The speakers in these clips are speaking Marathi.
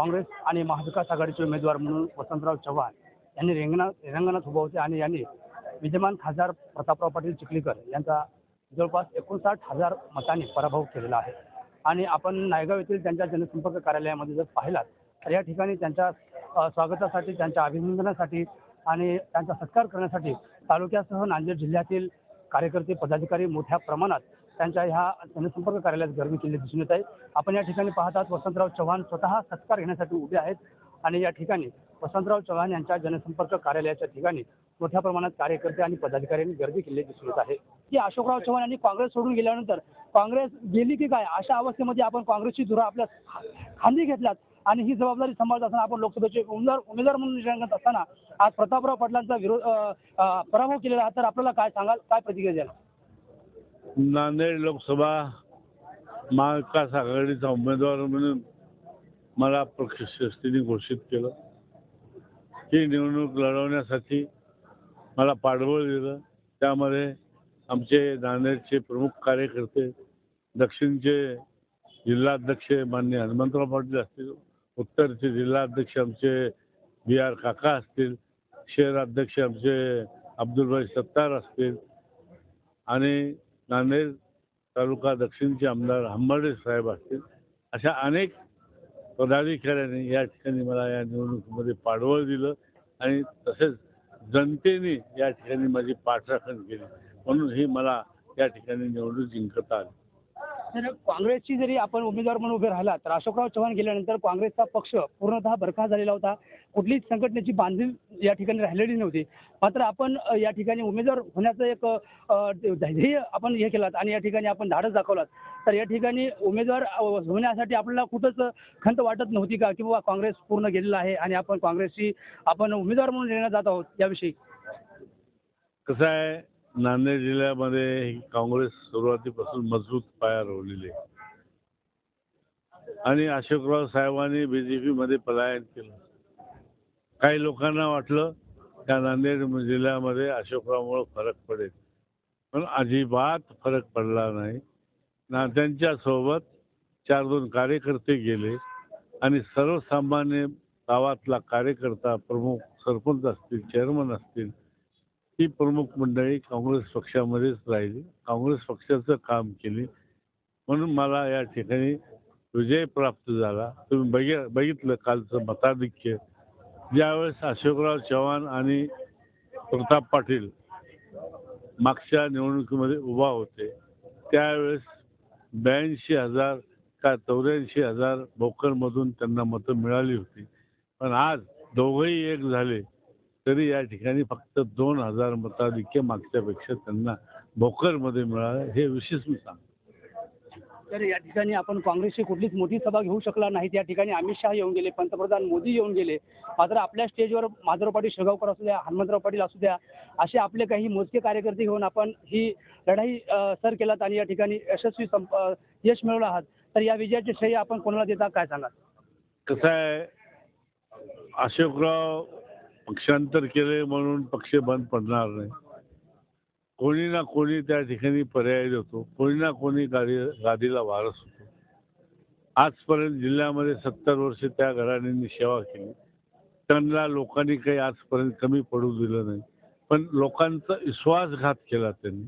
काँग्रेस आणि महाविकास आघाडीचे उमेदवार म्हणून वसंतराव चव्हाण यांनी रिंगणात रिंगणात उभं होते आणि यांनी विद्यमान खासदार प्रतापराव पाटील चिखलीकर यांचा जवळपास एकोणसाठ हजार मतांनी पराभव केलेला आहे. आणि आपण नायगाव येथील त्यांच्या जनसंपर्क कार्यालयामध्ये जर पाहिलात तर या ठिकाणी त्यांच्या स्वागतासाठी त्यांच्या अभिनंदनासाठी आणि त्यांचा सत्कार करण्यासाठी तालुक्यासह नांदेड जिल्ह्यातील कार्यकर्ते पदाधिकारी मोठ्या प्रमाणात त्यांच्या ह्या जनसंपर्क कार्यालयात गर्दी केली दिसून येत आहे. आपण या ठिकाणी पाहत आहात वसंतराव चव्हाण स्वतः सत्कार घेण्यासाठी उभे आहेत आणि या ठिकाणी वसंतराव चव्हाण यांच्या जनसंपर्क कार्यालयाच्या ठिकाणी मोठ्या प्रमाणात कार्यकर्ते आणि पदाधिकाऱ्यांनी गर्दी केली दिसून येत आहे. की अशोकराव चव्हाण यांनी काँग्रेस सोडून गेल्यानंतर काँग्रेस गेली की काय? अशा अवस्थेमध्ये आपण काँग्रेसची धुरा आपल्या खांदी घेतल्यात आणि ही जबाबदारी सांभाळत असताना आपण लोकसभेचे उमेदवार उमेदवार म्हणून निशांकत असताना आज प्रतापराव पाटलांचा विरोध पराभव केलेला आहे. तर आपल्याला काय सांगाल काय प्रतिक्रिया द्याल? नांदेड लोकसभा महाविकास आघाडीचा उमेदवार म्हणून मला प्रशस्तीने घोषित केलं. ही निवडणूक लढवण्यासाठी मला पाठबळ दिलं. त्यामध्ये आमचे नांदेडचे प्रमुख कार्यकर्ते दक्षिणचे जिल्हाध्यक्ष मान्य हनुमंतराव पाटील असतील उत्तरचे जिल्हाध्यक्ष आमचे बी आर काका असतील शहराध्यक्ष आमचे अब्दुलभाई सत्तार असतील आणि नांदेड तालुका दक्षिणचे आमदार हंबर्डे साहेब असतील अशा अनेक पदाधिकाऱ्यांनी या ठिकाणी मला या निवडणुकीमध्ये पाठबळ दिलं आणि तसेच जनतेने या ठिकाणी माझी पाठराखण केली. म्हणून ही मला या ठिकाणी निवडणूक जिंकता आली. तर काँग्रेसची जरी आपण उमेदवार म्हणून उभे राहिला तर अशोकराव चव्हाण गेल्यानंतर काँग्रेसचा पक्ष पूर्णतः बरखा झालेला होता. कुठलीच संघटनेची बांधील या ठिकाणी राहिलेली नव्हती. मात्र आपण या ठिकाणी उमेदवार होण्याचं एक धैर्य ध्येय आपण हे केलात आणि या ठिकाणी आपण धाडस दाखवलात. तर या ठिकाणी उमेदवार होण्यासाठी आपल्याला कुठंच खंत वाटत नव्हती का की बाबा काँग्रेस पूर्ण गेलेला आहे आणि आपण काँग्रेसची आपण उमेदवार म्हणून येण्यात जात आहोत याविषयी? कसं आहे नांदेड जिल्ह्यामध्ये काँग्रेस सुरुवातीपासून मजबूत पाया रोवलेली आहे. आणि अशोकराव साहेबांनी बी जे पीमध्ये पलायन केलं. काही लोकांना वाटलं त्या नांदेड जिल्ह्यामध्ये अशोकरावमुळं फरक पडेल. पण अजिबात फरक पडला नाही. ना त्यांच्यासोबत चार दोन कार्यकर्ते गेले आणि सर्वसामान्य गावातला कार्यकर्ता प्रमुख सरपंच असतील चेअरमन असतील ही प्रमुख मंडळी काँग्रेस पक्षामध्येच राहिली. काँग्रेस पक्षाचं काम केली. म्हणून मला या ठिकाणी विजय प्राप्त झाला. तुम्ही बघि बघितलं कालचं मताधिक्य. ज्यावेळेस अशोकराव चव्हाण आणि प्रताप पाटील मागच्या निवडणुकीमध्ये उभा होते त्यावेळेस ब्याऐंशी हजार का चौऱ्याऐंशी हजार भोकरमधून त्यांना मतं मिळाली होती. पण आज दोघंही एक झाले. तरी या ठिकाणी फक्त दोन हजार मताधिक्य मागच्यापेक्षा त्यांना भोकरमध्ये मिळालं हे विशेष मी सांगतो. तर या ठिकाणी आपण काँग्रेसची कुठलीच मोठी सभा घेऊ शकला नाहीत या ठिकाणी अमित शहा येऊन गेले पंतप्रधान मोदी येऊन गेले. मात्र आपल्या स्टेजवर माधवराव पाटील शेगावकर असू द्या हनुमंतराव पाटील असू द्या असे आपले काही मोजके कार्यकर्ते घेऊन आपण ही लढाई सर केलात आणि या ठिकाणी यशस्वी यश मिळवलं आहात. तर या विजयाचे श्रेय आपण कोणाला देता काय सांगाल? कसं आहे अशोकराव पक्षांतर केले म्हणून पक्ष बंद पडणार नाही. कोणी ना कोणी त्या ठिकाणी पर्याय देतो. कोणी ना कोणी गाडी गादीला वारस होतो. आजपर्यंत जिल्ह्यामध्ये सत्तर वर्ष त्या घराण्यांनी सेवा केली. त्यांना लोकांनी काही आजपर्यंत कमी पडू दिलं नाही. पण लोकांचा विश्वासघात केला त्यांनी.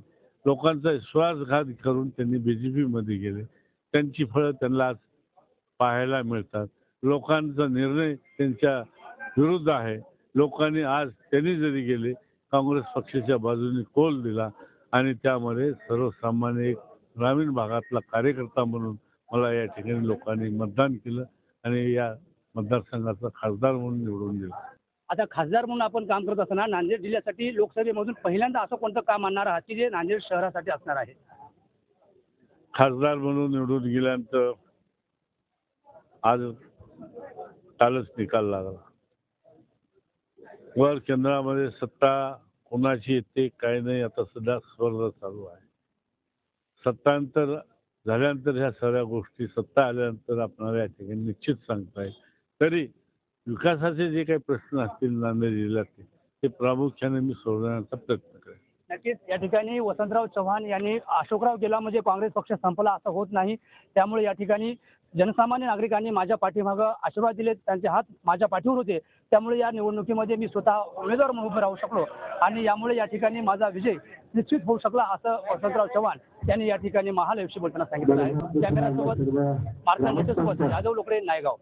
लोकांचा विश्वासघात करून त्यांनी बी जे पीमध्ये गेले. त्यांची फळं त्यांना आज पाहायला मिळतात. लोकांचा निर्णय त्यांच्या विरुद्ध आहे. लोकांनी आज त्यांनी जरी गेले काँग्रेस पक्षाच्या बाजूने कोल दिला आणि त्यामध्ये सर्वसामान्य एक ग्रामीण भागातला कार्यकर्ता म्हणून मला या ठिकाणी लोकांनी मतदान केलं आणि या मतदारसंघाचा खासदार म्हणून निवडून दिलं. आता खासदार म्हणून आपण काम करत असताना नांदेड जिल्ह्यासाठी लोकसभेमधून पहिल्यांदा असं कोणतं काम आणणार आहात की जे नांदेड शहरासाठी असणार आहे? खासदार म्हणून निवडून गेल्यानंतर आज कालच निकाल लागला. वर केंद्रामध्ये सत्ता कोणाची येते काय नाही आता सध्या स्पर्धा चालू आहे. सत्तांतर झाल्यानंतर ह्या सगळ्या गोष्टी सत्ता आल्यानंतर आपणाला या ठिकाणी निश्चित सांगता येईल. तरी विकासाचे जे काही प्रश्न असतील नांदेड जिल्ह्यातले ते प्रामुख्याने मी सोडवण्याचा प्रयत्न करेन. नक्कीच या ठिकाणी वसंतराव चव्हाण यांनी अशोकराव गेला म्हणजे काँग्रेस पक्ष संपला असं होत नाही. त्यामुळे या ठिकाणी जनसामान्य नागरिकांनी माझ्या पाठीमागं आशीर्वाद दिले त्यांचे हात माझ्या पाठीवर होते. त्यामुळे या निवडणुकीमध्ये मी स्वतः उमेदवार म्हणून उभं राहू शकलो आणि यामुळे या ठिकाणी माझा विजय निश्चित होऊ शकला असं वसंतराव चव्हाण यांनी या ठिकाणी महालयशी बोलताना सांगितलं आहे. कॅमेरासोबत मार्कंडेच्या सोबत यादव लोकडे नायगाव.